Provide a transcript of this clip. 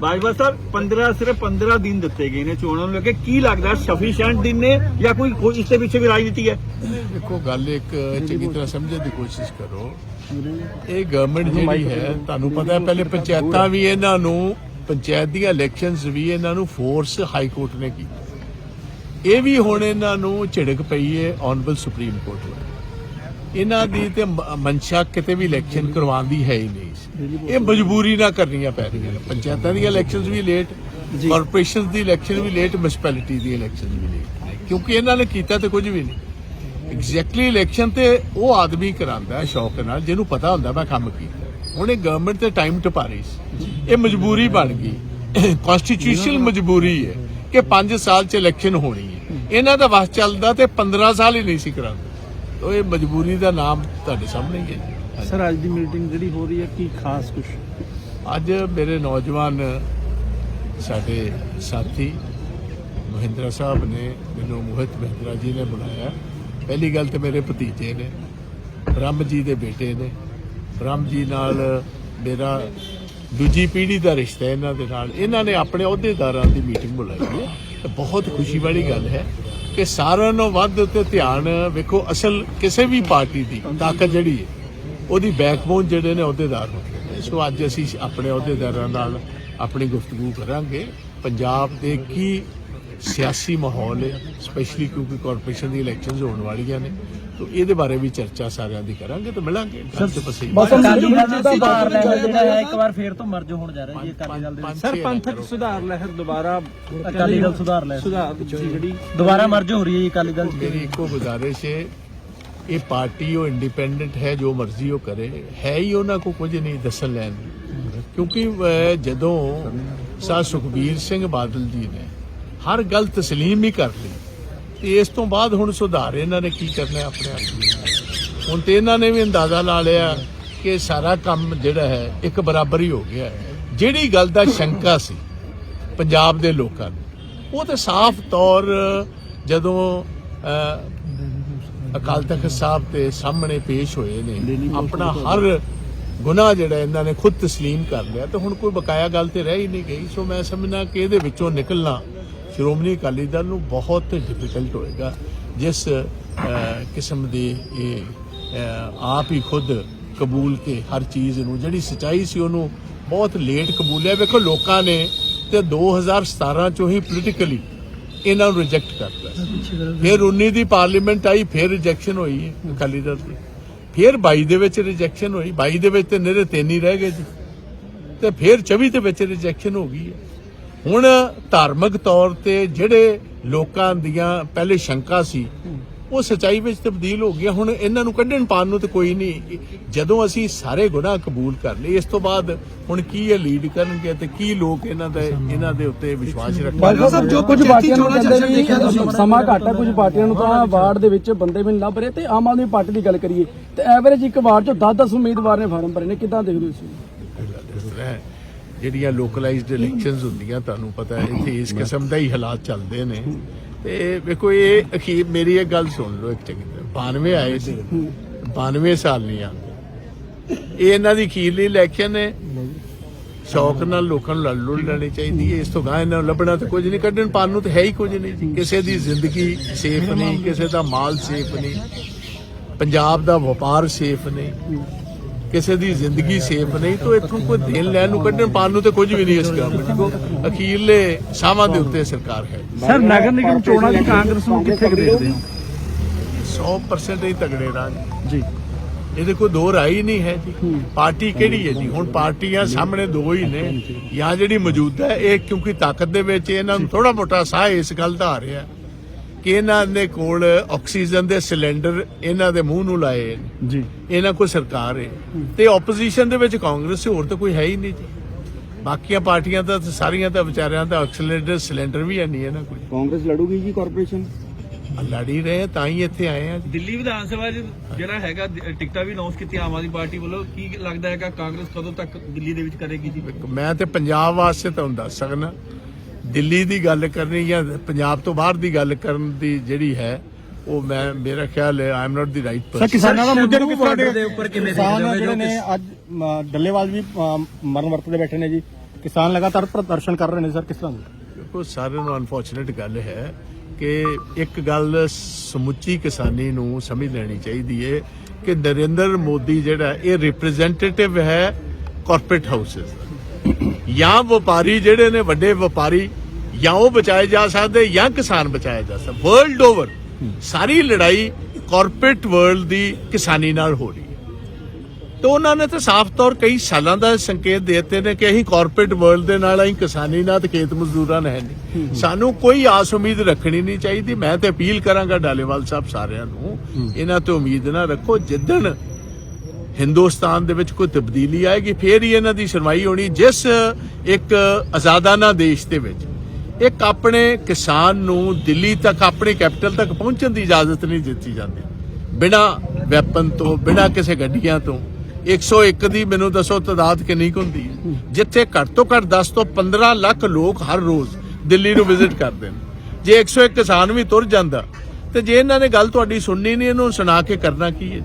ਬਾਜਵਾ ਸਾਹਿਬ 15 ਸਿਰਫ 15 ਦਿਨ ਦਿੱਤੇ ਗਏ ਨੇ ਚੋਣਾਂ ਨੂੰ ਲੈ ਕੇ। ਕੀ ਲੱਗਦਾ ਸਫੀਸ਼ੀਐਂਟ ਦਿਨ ਨੇ ਜਾਂ ਕੋਈ ਕੋਈ ਇਸ ਦੇ ਪਿੱਛੇ ਵੀ ਰਾਜਨੀਤੀ ਹੈ? ਦੇਖੋ ਗੱਲ ਇੱਕ ਚੰਗੀ ਤਰ੍ਹਾਂ ਸਮਝਣ ਦੀ ਕੋਸ਼ਿਸ਼ ਕਰੋ। ਇਹ ਗਵਰਨਮੈਂਟ ਜਿਹੜੀ ਹੈ ਤੁਹਾਨੂੰ ਪਤਾ ਹੈ ਪਹਿਲੇ ਪੰਚਾਇਤਾਂ ਵੀ ਇਹਨਾਂ ਨੂੰ ਪੰਚਾਇਤ ਦੀਆਂ ਇਲੈਕਸ਼ਨਸ ਵੀ ਇਹਨਾਂ ਨੂੰ ਫੋਰਸ ਹਾਈ ਕੋਰਟ ਨੇ ਕੀਤੀ। ਇਹ ਵੀ ਹੁਣ ਇਹਨਾਂ ਨੂੰ ਝਿੜਕ ਪਈ ਹੈ ਆਨਰੇਬਲ ਸੁਪਰੀਮ ਕੋਰਟ ਵੱਲੋਂ। ਇਹਨਾਂ ਦੀ ਤੇ ਮਨਸ਼ਾ ਕਿਤੇ ਵੀ ਇਲੈਕਸ਼ਨ ਕਰਵਾਉਣ ਦੀ ਹੈ ਹੀ ਨਹੀਂ। ਇਹ ਮਜਬੂਰੀ ਨਾਲ ਕਰਨੀਆਂ ਪੈ ਰਹੀਆਂ ਨੇ। ਪੰਚਾਇਤਾਂ ਦੀਆਂ ਇਲੈਕਸ਼ਨਸ ਵੀ ਲੇਟ ਕਾਰਪੋਰੇਸ਼ਨਸ ਦੀ ਇਲੈਕਸ਼ਨ ਵੀ ਲੇਟ ਮਿਊਨਿਸਪੈਲਿਟੀ ਦੀ ਇਲੈਕਸ਼ਨ ਵੀ ਲੇਟ ਕਿਉਂਕਿ ਇਹਨਾਂ ਨੇ ਕੀਤਾ ਤੇ ਕੁਝ ਵੀ ਨਹੀਂ। ਐਗਜ਼ੈਕਟਲੀ ਇਲੈਕਸ਼ਨ ਤੇ ਉਹ ਆਦਮੀ ਕਰਾਂਦਾ ਹੈ ਸ਼ੌਕ ਨਾਲ ਜਿਹਨੂੰ ਪਤਾ ਹੁੰਦਾ ਮੈਂ ਕੰਮ ਕੀਤਾ। ਹੁਣ ਇਹ ਗਵਰਨਮੈਂਟ ਤੇ ਟਾਈਮ ਟਪਾ ਰਹੀ ਸੀ। ਇਹ ਮਜਬੂਰੀ ਬਣ ਗਈ। ਕਨਸਟੀਟਿਊਸ਼ਨਲ ਮਜਬੂਰੀ ਹੈ ਕਿ 5 ਸਾਲ ਚ ਇਲੈਕਸ਼ਨ ਹੋਣੀ ਹੈ। ਇਹਨਾਂ ਦਾ ਵਸ ਚੱਲਦਾ ਤੇ 15 ਸਾਲ ਹੀ ਨਹੀਂ ਸੀ ਕਰਾਂਦੇ ਤੋ ਇਹ ਮਜਬੂਰੀ ਦਾ ਨਾਮ ਤੁਹਾਡੇ ਸਾਹਮਣੇ ਹੀ ਹੈ ਜੀ। ਸਰ ਅੱਜ ਦੀ ਮੀਟਿੰਗ ਜਿਹੜੀ ਹੋ ਰਹੀ ਹੈ ਕੀ ਖਾਸ ਕੁਝ ਅੱਜ ਮੇਰੇ ਨੌਜਵਾਨ ਸਾਡੇ ਸਾਥੀ ਮਹਿੰਦਰਾ ਸਾਹਿਬ ਨੇ ਮੈਨੂੰ ਮੋਹਿਤ ਮਹਿੰਦਰਾ ਜੀ ਨੇ ਬੁਲਾਇਆ। ਪਹਿਲੀ ਗੱਲ ਤੇ ਮੇਰੇ ਭਤੀਜੇ ਨੇ ਬ੍ਰਹਮ ਜੀ ਦੇ ਬੇਟੇ ਨੇ। ਬ੍ਰਹਮ ਜੀ ਨਾਲ ਮੇਰਾ ਦੂਜੀ ਪੀੜ੍ਹੀ ਦਾ ਰਿਸ਼ਤਾ ਹੈ ਇਹਨਾਂ ਦੇ ਨਾਲ। ਇਹਨਾਂ ਨੇ ਆਪਣੇ ਅਹੁਦੇਦਾਰਾਂ ਦੀ ਮੀਟਿੰਗ ਬੁਲਾਈ ਹੈ। ਤੇ ਬਹੁਤ ਖੁਸ਼ੀ ਵਾਲੀ ਗੱਲ ਹੈ। ਕਿ ਸਾਰਿਆਂ ਨੂੰ ਵੱਧ ਤੇ ਧਿਆਨ, ਵੇਖੋ, ਅਸਲ ਕਿਸੇ ਵੀ ਪਾਰਟੀ ਦੀ ਤਾਕਤ ਜਿਹੜੀ ਹੈ, ਉਹਦੀ ਬੈਕਬੋਨ ਜਿਹੜੇ ਨੇ ਅਹੁਦੇਦਾਰ ਹੁੰਦੇ ਨੇ। ਸੋ ਅੱਜ ਅਸੀਂ ਆਪਣੇ ਅਹੁਦੇਦਾਰਾਂ ਨਾਲ ਆਪਣੀ ਗੁਫ਼ਤਗੂ ਕਰਾਂਗੇ। ਪੰਜਾਬ ਦੇ ਕੀ ਸਿਆਸੀ ਮਾਹੌਲ ਹੈ ਸਪੈਸ਼ਲੀ ਕਿਉਂਕਿ ਕਾਰਪੋਰੇਸ਼ਨ ਦੀ ਇਲੈਕਸ਼ਨਸ ਹੋਣ ਵਾਲੀਆਂ ਨੇ ਤੋ ਇਹਦੇ ਬਾਰੇ ਵੀ ਚਰਚਾ ਸਾਰਿਆਂ ਦੀ ਕਰਾਂਗੇ ਤੇ ਮਿਲਾਂਗੇ ਗੱਲ ਤੇ ਪਸੇ ਅਕਾਲੀ ਦਲ ਦਾ ਸੁਧਾਰ ਲਹਿਰ ਜਿਹੜਾ ਹੈ ਇੱਕ ਵਾਰ ਫੇਰ ਤੋਂ ਮਰਜ ਹੋਣ ਜਾ ਰਿਹਾ ਜੀ ਅਕਾਲੀ ਦਲ ਦੇ। ਸਰ ਪੰਥਕ ਸੁਧਾਰ ਲਹਿਰ ਦੁਬਾਰਾ ਅਕਾਲੀ ਦਲ ਸੁਧਾਰ ਲਹਿਰ ਸੁਧਾਰ ਜਿਹੜੀ ਦੁਬਾਰਾ ਮਰਜ ਹੋ ਰਹੀ ਹੈ ਜੀ ਅਕਾਲੀ ਦਲ। ਮੇਰੀ ਇੱਕੋ ਗੁਜ਼ਾਰਿਸ਼ ਹੈ ਇਹ ਪਾਰਟੀ ਉਹ ਇੰਡੀਪੈਂਡੈਂਟ ਹੈ ਜੋ ਮਰਜ਼ੀ ਉਹ ਕਰੇ ਹੈ ਹੀ ਉਹਨਾਂ ਕੋ ਕੁਝ ਨਹੀਂ ਦੱਸਣ ਲੈਣ। ਕਿਉਂਕਿ ਜਦੋਂ ਸਾ ਸੁਖਬੀਰ ਸਿੰਘ ਬਾਦਲ ਜੀ ਨੇ ਹਰ ਗੱਲ ਤਸਲੀਮ ਹੀ ਕਰ ਲਈ। ਤੇ ਇਸ ਤੋਂ ਬਾਅਦ ਹੁਣ ਸੁਧਾਰ ਇਹਨਾਂ ਨੇ ਕੀ ਕਰਨਾ ਆਪਣੇ ਆਪ ਨੂੰ? ਹੁਣ ਤੇ ਇਹਨਾਂ ਨੇ ਵੀ ਅੰਦਾਜ਼ਾ ਲਾ ਲਿਆ ਕਿ ਸਾਰਾ ਕੰਮ ਜਿਹੜਾ ਹੈ ਇੱਕ ਬਰਾਬਰ ਹੀ ਹੋ ਗਿਆ ਹੈ। ਜਿਹੜੀ ਗੱਲ ਦਾ ਸ਼ੰਕਾ ਸੀ ਪੰਜਾਬ ਦੇ ਲੋਕਾਂ ਨੂੰ ਉਹ ਤੇ ਸਾਫ਼ ਤੌਰ ਜਦੋਂ ਅਕਾਲ ਤਖਤ ਸਾਹਿਬ ਤੇ ਸਾਹਮਣੇ ਪੇਸ਼ ਹੋਏ ਨੇ ਆਪਣਾ ਹਰ ਗੁਨਾਹ ਜਿਹੜਾ ਇਹਨਾਂ ਨੇ ਖੁਦ ਤਸਲੀਮ ਕਰ ਲਿਆ ਤੇ ਹੁਣ ਕੋਈ ਬਕਾਇਆ ਗੱਲ ਤੇ ਰਹਿ ਹੀ ਨਹੀਂ ਗਈ। ਸੋ ਮੈਂ ਸਮਝਣਾ ਕਿ ਇਹਦੇ ਵਿੱਚੋਂ ਨਿਕਲਣਾ ਸ਼੍ਰੋਮਣੀ ਅਕਾਲੀ ਦਲ ਨੂੰ ਬਹੁਤ ਡਿਫਿਕਲਟ ਹੋਏਗਾ। ਜਿਸ ਕਿਸਮ ਦੀ ਇਹ ਆਪ ਹੀ ਖੁਦ ਕਬੂਲ ਕੇ ਹਰ ਚੀਜ਼ ਨੂੰ, ਜਿਹੜੀ ਸਚਾਈ ਸੀ ਉਹਨੂੰ ਬਹੁਤ ਲੇਟ ਕਬੂਲਿਆ। ਵੇਖੋ, ਲੋਕਾਂ ਨੇ ਤੇ 2017 ਚੋਂ ਹੀ ਪੋਲੀਟੀਕਲੀ ਇਹਨਾਂ ਨੂੰ ਰਿਜੈਕਟ ਕਰਤਾ ਫਿਰ 19 ਦੀ ਪਾਰਲੀਮੈਂਟ ਆਈ, ਫਿਰ ਰਿਜੈਕਸ਼ਨ ਹੋਈ ਅਕਾਲੀ ਦਲ ਦੀ। ਫਿਰ 22 ਦੇ ਵਿੱਚ ਰਿਜੈਕਸ਼ਨ ਹੋਈ 22 ਦੇ ਵਿੱਚ ਤੇ ਨਿਹਰੇ ਤਿੰਨ ਹੀ ਰਹਿ ਗਏ ਜੀ। ਤੇ ਫਿਰ 24 ਦੇ ਵਿੱਚ ਰਿਜੈਕਸ਼ਨ ਹੋ ਗਈ ਹੈ। ਹੁਣ ਧਾਰਮਿਕ ਤੌਰ ਤੇ ਜਿਹੜੇ ਲੋਕਾਂ ਦੀਆਂ ਪਹਿਲੇ ਸ਼ੰਕਾ ਸੀ ਉਹ ਸਚਾਈ ਵਿੱਚ ਤਬਦੀਲ ਹੋ ਗਿਆ ਹੁਣ ਇਹਨਾਂ ਨੂੰ ਕੱਢਣ ਪਾਣ ਨੂੰ ਤੇ ਕੋਈ ਨਹੀਂ। ਜਦੋਂ ਅਸੀਂ ਸਾਰੇ ਗੁਨਾਹ ਕਬੂਲ ਕਰ ਲਏ ਇਸ ਤੋਂ ਬਾਅਦ ਹੁਣ ਕੀ ਇਹ ਲੀਡ ਕਰਨਗੇ ਤੇ ਕੀ ਲੋਕ ਇਹਨਾਂ ਦਾ ਇਹਨਾਂ ਦੇ ਉੱਤੇ ਵਿਸ਼ਵਾਸ ਰੱਖਣਗੇ? ਸਾਹਿਬ ਜੋ ਕੁਝ ਪਾਰਟੀਆਂ ਨੂੰ ਕਹਿੰਦੇ ਸਮਾਂ ਘੱਟ ਹੈ ਕੁਝ ਪਾਰਟੀਆਂ ਨੂੰ ਤਾਂ ਵਾਰਡ ਦੇ ਵਿੱਚ ਬੰਦੇ ਵੀ ਨਹੀਂ ਲੱਭ ਰਹੇ ਤੇ ਆਮ ਆਦਮੀ ਪਾਰਟੀ ਦੀ ਗੱਲ ਕਰੀਏ। ਤੇ ਐਵਰੇਜ ਇੱਕ ਵਾਰਡ ਚੋਂ 10-10 ਉਮੀਦਵਾਰ ਨੇ ਫਾਰਮ ਭਰੇ ਨੇ। ਕਿਦਾਂ ਦੇਖਦੇ ਹੋ ਤੁਸੀਂ? ਇਸ ਤਰ੍ਹਾਂ ਹੈ, ਜਿਹੜੀਆਂ ਲੋਕਲਾਈਜ਼ਡ ਇਲੈਕਸ਼ਨਸ ਹੁੰਦੀਆਂ, ਤੁਹਾਨੂੰ ਪਤਾ ਹੈ, ਇੱਥੇ ਇਸ ਕਿਸਮ ਦਾ ਹੀ ਹਾਲਾਤ ਚੱਲਦੇ ਨੇ। ਤੇ ਵੇਖੋ, ਇਹ ਅਖੀਰ, ਮੇਰੀ ਇਹ ਗੱਲ ਸੁਣ ਲਓ ਇੱਕ ਚੰਗੀ ਤਰ੍ਹਾਂ। 92 ਆਏ ਸੀ। 92 ਸਾਲ ਨਹੀਂ ਆਉਂਦੇ। ਇਹ ਇਹਨਾਂ ਦੀ ਅਖੀਰਲੀ ਇਲੈਕਸ਼ਨ ਹੈ। ਸ਼ੌਕ ਨਾਲ ਲੋਕਾਂ ਨੂੰ ਲੜ ਲੁੜ ਲੈਣੀ ਚਾਹੀਦੀ ਹੈ। ਇਸ ਤੋਂ ਗਾਂ ਇਹਨਾਂ ਨੂੰ ਲੱਭਣਾ ਤੇ ਕੁਝ ਨਹੀਂ, ਕੱਢਣ ਪਾਣ ਨੂੰ ਤੇ ਹੈ ਹੀ ਕੁਝ ਨਹੀਂ। ਕਿਸੇ ਦੀ ਜ਼ਿੰਦਗੀ ਸੇਫ ਨਹੀਂ, ਕਿਸੇ ਦਾ ਮਾਲ ਸੇਫ ਨਹੀਂ। ਪੰਜਾਬ ਦਾ ਵਪਾਰ ਸੇਫ ਨਹੀਂ। ਕਿਸੇ ਦੀ ਜ਼ਿੰਦਗੀ ਸੇਫ ਨਹੀਂ ਤਾਂ ਇੱਥੋਂ ਕੋਈ ਦੇਣ ਲੈਣ ਨੂੰ ਕੱਢਣ ਪਾਣ ਨੂੰ ਤੇ ਕੁਝ ਵੀ ਨਹੀਂ ਇਸ ਗਵਰਨਮੈਂਟ ਅਖੀਰਲੇ ਸਾਵਾਂ ਦੇ ਉੱਤੇ ਸਰਕਾਰ ਹੈ। ਸਰ ਨਗਰ ਨਿਗਮ ਚੋਣਾਂ ਦੀ ਕਾਂਗਰਸ ਨੂੰ ਕਿੱਥੇ ਦੇਖਦੇ ਹੋ? 100% ਹੀ ਤਗੜੇ ਰਾਜ ਜੀ। ਇਹਦੇ ਕੋਈ ਦੋ ਰਾਈ ਨਹੀਂ ਹੈ ਜੀ। ਪਾਰਟੀ ਕਿਹੜੀ ਹੈ ਜੀ? ਹੁਣ ਪਾਰਟੀਆਂ ਸਾਹਮਣੇ ਦੋ ਹੀ ਨੇ। ਜਾਂ ਜਿਹੜੀ ਮੌਜੂਦਾ ਹੈ ਇਹ ਕਿਉਂਕਿ ਤਾਕਤ ਦੇ ਵਿੱਚ ਇਹਨਾਂ ਨੂੰ ਥੋੜਾ ਮੋਟਾ ਸਾਹ ਇਸ ਗੱਲ ਦਾ ਆ ਰਿਹਾ। ਕਿ ਇਹਨਾਂ ਦੇ ਕੋਲ ਆਕਸੀਜਨ ਦੇ ਸਿਲੰਡਰ ਇਹਨਾਂ ਦੇ ਮੂੰਹ ਨੂੰ ਲਾਏ ਨੇ। ਜੀ। ਇਹਨਾਂ ਕੋਈ ਸਰਕਾਰ ਹੈ। ਤੇ ਆਪੋਜੀਸ਼ਨ ਦੇ ਵਿੱਚ ਕਾਂਗਰਸ ਹੋਰ ਤਾਂ ਕੋਈ ਹੈ ਹੀ ਨਹੀਂ ਜੀ। ਬਾਕੀਆਂ ਪਾਰਟੀਆਂ ਤਾਂ ਸਾਰੀਆਂ ਤਾਂ ਵਿਚਾਰਿਆਂ ਦਾ ਆਕਸੀਜਨ ਸਿਲੰਡਰ ਵੀ ਹੈ ਨਹੀਂ ਇਹਨਾਂ ਕੋਲ। ਕਾਂਗਰਸ ਲੜੂਗੀ ਜੀ ਕਾਰਪੋਰੇਸ਼ਨ ਲੜ ਹੀ ਰਹੇ ਤਾਂ ਹੀ ਇੱਥੇ ਆਏ ਆ ਦਿੱਲੀ ਵਿਧਾਨ ਸਭਾ 'ਚ ਜਿਹੜਾ ਹੈਗਾ ਟਿਕਟਾਂ ਵੀ ਅਨਾਉਂਸ ਕੀਤੀ ਆਮ ਆਦਮੀ ਪਾਰਟੀ ਵੱਲੋਂ। ਕੀ ਲੱਗਦਾ ਹੈਗਾ ਕਾਂਗਰਸ ਕਦੋਂ ਤੱਕ ਦਿੱਲੀ ਦੇ ਵਿੱਚ ਕਰੇਗੀ ਜੀ? ਮੈਂ ਤੇ ਪੰਜਾਬ ਵਾਸਤੇ ਤੁਹਾਨੂੰ ਦੱਸ ਸਕਣਾ ਦਿੱਲੀ ਦੀ ਗੱਲ ਕਰਨੀ ਜਾਂ ਪੰਜਾਬ ਤੋਂ ਬਾਹਰ ਦੀ ਗੱਲ ਕਰਨ ਦੀ ਜਿਹੜੀ ਹੈ ਉਹ ਮੈਂ ਮੇਰਾ ਖਿਆਲ ਹੈ I am not the right person ਕਿਸਾਨਾਂ ਦਾ ਮੁੱਦੇ ਨੂੰ ਕਿਸ ਤਰ੍ਹਾਂ ਦੇ ਉੱਪਰ ਕਿਵੇਂ ਦੇਖਦੇ ਹੋ? ਜਿਹੜੇ ਨੇ ਅੱਜ ਡੱਲੇਵਾਲ ਵੀ ਮਰਨ ਵਰਤ ਦੇ ਬੈਠੇ ਨੇ ਜੀ। ਕਿਸਾਨ ਲਗਾਤਾਰ ਪ੍ਰਦਰਸ਼ਨ ਕਰ ਰਹੇ ਨੇ ਸਰ ਕਿਸ ਤਰ੍ਹਾਂ ਦੇਖੋ ਸਾਰਿਆਂ ਨੂੰ ਅਨਫੋਰਚੂਨੇਟ ਗੱਲ ਹੈ ਕਿ ਇੱਕ ਗੱਲ ਸਮੁੱਚੀ ਕਿਸਾਨੀ ਨੂੰ ਸਮਝ ਲੈਣੀ ਚਾਹੀਦੀ ਹੈ ਕਿ ਨਰਿੰਦਰ ਮੋਦੀ ਜਿਹੜਾ ਇਹ ਰਿਪਰੈਜ਼ੈਂਟੇਟਿਵ ਹੈ ਕਾਰਪੋਰੇਟ ਹਾਊਸਸ ਜਾਂ ਵਪਾਰੀ ਜਿਹੜੇ ਨੇ ਵੱਡੇ ਵਪਾਰੀ ਜਾਂ ਉਹ ਬਚਾਏ ਜਾ ਸਕਦੇ ਜਾਂ ਕਿਸਾਨ ਬਚਾਇਆ ਜਾ ਸਕਦਾ। ਵਰਲਡ ਓਵਰ ਸਾਰੀ ਲੜਾਈ ਕਾਰਪੋਰੇਟ ਵਰਲਡ ਦੀ ਕਿਸਾਨੀ ਨਾਲ ਹੋ ਰਹੀ ਹੈ। ਤੇ ਉਹਨਾਂ ਨੇ ਤਾਂ ਸਾਫ਼ ਤੌਰ ਕਈ ਸਾਲਾਂ ਦਾ ਸੰਕੇਤ ਦੇ ਦਿੱਤੇ ਨੇ ਕਿ ਅਸੀਂ ਕਾਰਪੋਰੇਟ ਵਰਲਡ ਦੇ ਨਾਲ ਅਸੀਂ ਕਿਸਾਨੀ ਨਾਲ ਤੇ ਖੇਤ ਮਜ਼ਦੂਰਾਂ ਨਾਲ ਨਹੀਂ। ਸਾਨੂੰ ਕੋਈ ਆਸ ਉਮੀਦ ਰੱਖਣੀ ਨਹੀਂ ਚਾਹੀਦੀ। ਮੈਂ ਤੇ ਅਪੀਲ ਕਰਾਂਗਾ ਡਾਲੇਵਾਲ ਸਾਹਿਬ ਸਾਰਿਆਂ ਨੂੰ ਇਹਨਾਂ ਤੇ ਉਮੀਦ ਨਾ ਰੱਖੋ। ਜਿੱਦਣ ਹਿੰਦੁਸਤਾਨ ਦੇ ਵਿੱਚ ਕੋਈ ਤਬਦੀਲੀ ਆਏਗੀ, ਫੇਰ ਹੀ ਇਹਨਾਂ ਦੀ ਸੁਣਵਾਈ ਹੋਣੀ, ਜਿਸ ਇੱਕ ਆਜ਼ਾਦਾਨਾ ਦੇਸ਼ ਦੇ ਵਿੱਚ। ਇੱਕ ਆਪਣੇ ਕਿਸਾਨ ਨੂੰ ਦਿੱਲੀ ਤੱਕ, ਆਪਣੇ ਕੈਪੀਟਲ ਤੱਕ ਪਹੁੰਚਣ ਦੀ ਇਜਾਜ਼ਤ ਨਹੀਂ ਦਿੱਤੀ ਜਾਂਦੀ। ਬਿਨਾ ਵੈਪਨ ਤੋਂ, ਬਿਨਾ ਕਿਸੇ ਗੱਡੀਆਂ ਤੋਂ। 101 ਦੀ ਮੈਨੂੰ ਦੱਸੋ ਤਾਦਾਦ ਕਿੰਨੀ ਕੁ ਹੁੰਦੀ ਹੈ? ਜਿੱਥੇ ਘੱਟ ਤੋਂ ਘੱਟ 10 ਤੋਂ 15 ਲੱਖ ਲੋਕ ਹਰ ਰੋਜ਼ ਦਿੱਲੀ ਨੂੰ ਵਿਜ਼ਿਟ ਕਰਦੇ ਨੇ। ਜੇ 101 ਕਿਸਾਨ ਵੀ ਤੁਰ ਜਾਂਦਾ, ਤੇ ਜੇ ਇਹਨਾਂ ਨੇ ਗੱਲ ਤੁਹਾਡੀ ਸੁਣਨੀ ਨਹੀਂ, ਇਹਨੂੰ ਸੁਣਾ ਕੇ ਕਰਨਾ ਕੀ ਹੈ?